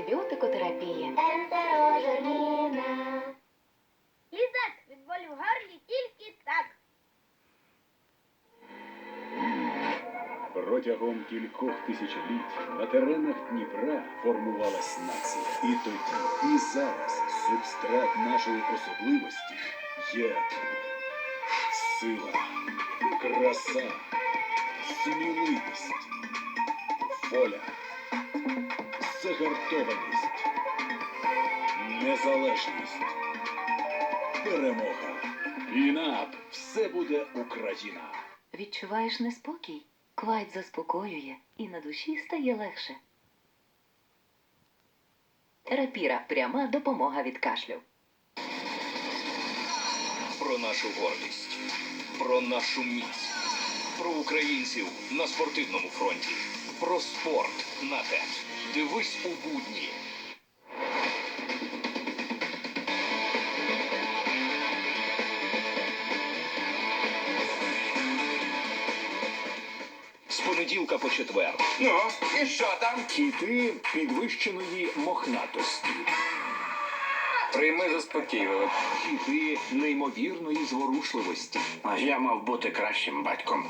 антибіотикотерапії. Ентерожерміна. Лізак від болю в горлі тільки так. Протягом кількох тисячоліть на теренах Дніпра формувалась нація. І тоді, і зараз субстрат нашої особливості є сила, краса, сміливість, воля, загартованість, незалежність, перемога. Пінап все буде Україна. Відчуваєш неспокій? Квайт заспокоює і на душі стає легше. Терапіра пряма допомога від кашлю. Про нашу гордість, про нашу міць, про українців на спортивному фронті, про спорт на ТЕТ. Дивись у будні. З понеділка по четвер. Ну, і що там? Хіти підвищеної мохнатості. Прийми заспокійливо. Хіти неймовірної зворушливості. А я мав бути кращим батьком.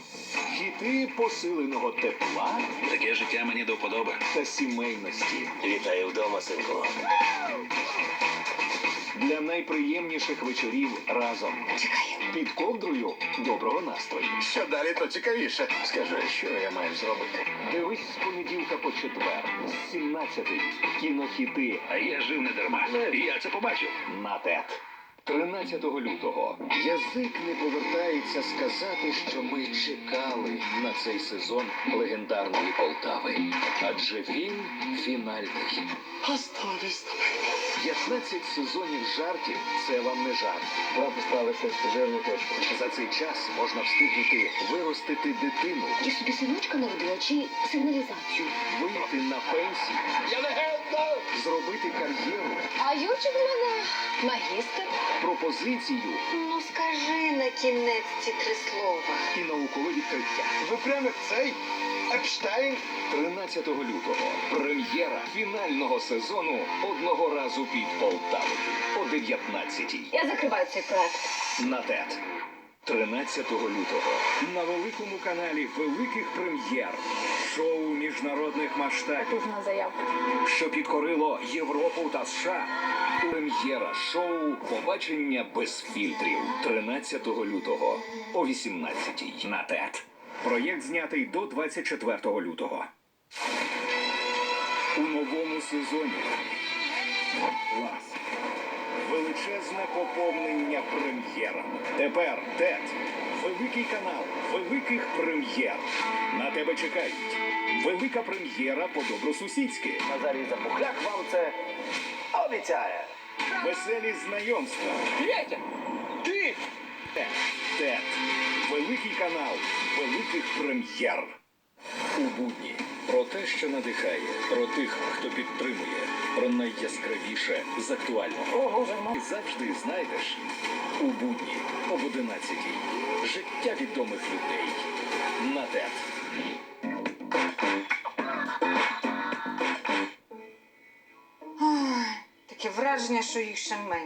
Хіти посиленого тепла Таке життя мені до вподоби. та сімейності. Вітаю вдома, синку. Для найприємніших вечорів разом. Під ковдрою доброго настрою. Що далі, то цікавіше. Скажи, що я маю зробити? Дивись з понеділка по четвер. З 17 кінохіти А я жив не дарма. Я це побачив. на ТЕТ. 13 лютого язик не повертається сказати, що ми чекали на цей сезон легендарної Полтави. Адже він фінальний. 15 сезонів жартів це вам не жарт. Вам поставити жирну точку. За цей час можна встигнути виростити дитину, Я собі синочка народила чи сигналізацію? вийти на пенсію, Я легенда! зробити кар'єру, А Юрчик у мене магістр. пропозицію Ну скажи на кінець ці три слова. і наукове відкриття. Ви прямо цей Епштейн? 13 лютого прем'єра фінального сезону одного разу під Полтавою о 19-й. Я закриваю цей проект. на ТЕТ. 13 лютого на великому каналі великих прем'єр. Шоу міжнародних масштабів, заявку. що підкорило Європу та США. Прем'єра шоу Побачення без фільтрів 13 лютого о 18 на ТЕТ. Проєкт знятий до 24 лютого. У новому сезоні. Клас. Величезне поповнення прем'єр. Тепер ТЕТ. Великий канал великих прем'єр. На тебе чекають. Велика прем'єра по добросусідськи. Назарій Запухляк вам це обіцяє. Веселі знайомства. Петя! Великий канал великих прем'єр. У будні про те, що надихає, про тих, хто підтримує, про найяскравіше з актуального. І завжди знайдеш у будні об 11 життя відомих людей на ТЕТ. Таке враження, що їх ще менше.